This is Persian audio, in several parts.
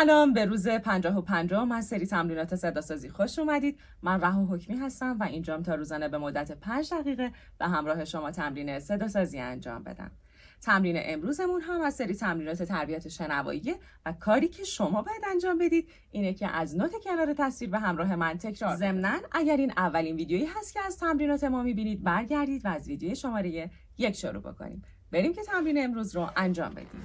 سلام به روز پنجاه و پنجاه از سری تمرینات صداسازی. خوش اومدید. من رها حکمی هستم و اینجام تا روزانه به مدت پنج دقیقه به همراه شما تمرین صداسازی انجام بدم. تمرین امروزمون هم از سری تمرینات تربیت شنوایی و کاری که شما باید انجام بدید اینه که از نوت کنار تصویر به همراه من تکرار ضمنا اگر این اولین ویدیویی هست که از تمرینات ما می‌بینید برگردید و از ویدیو شماره یک شروع بکنیم. بریم که تمرین امروز رو انجام بدیم.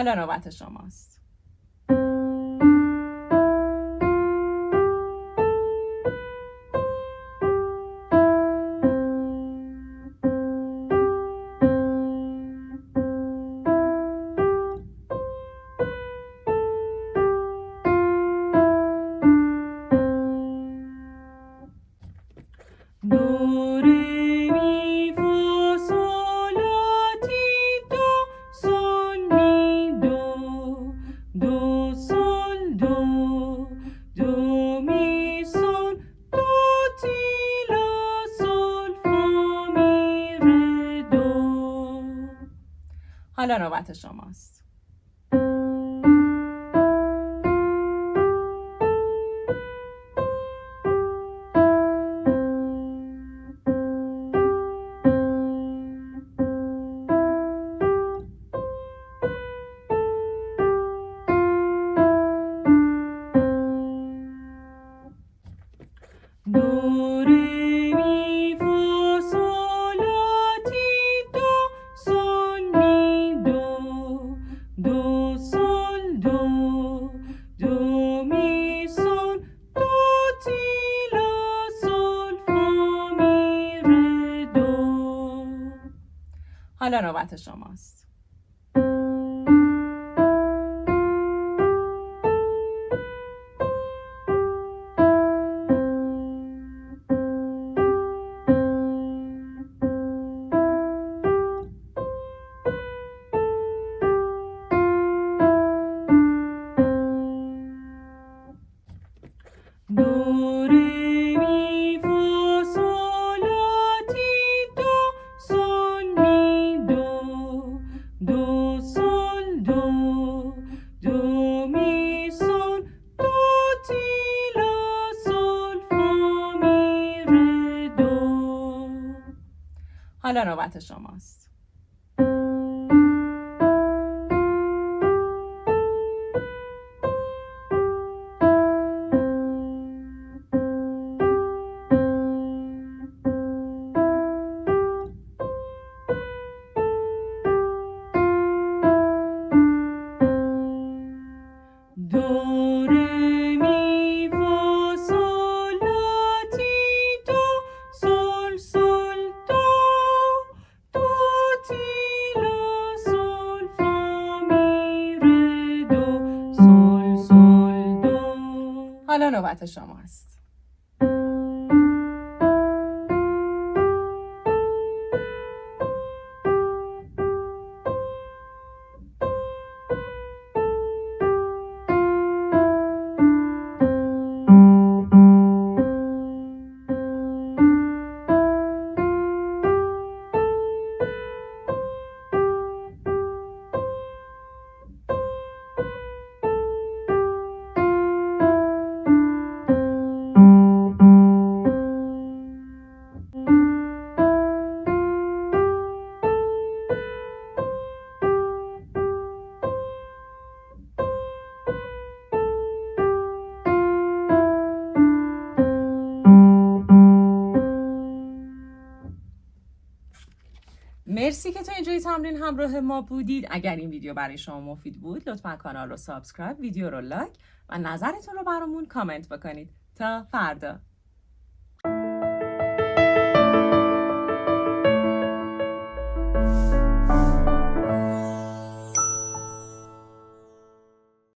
حالا نوبت شماست. حالا نوبت شماست. حالا نوبت شماست. حالا نوبت شماست. حالا نوبت شماست مرسی که تا اینجای تمرین همراه ما بودید. اگر این ویدیو برای شما مفید بود لطفا کانال رو سابسکرایب ویدیو رو لایک و نظرتون رو برامون کامنت بکنید. تا فردا.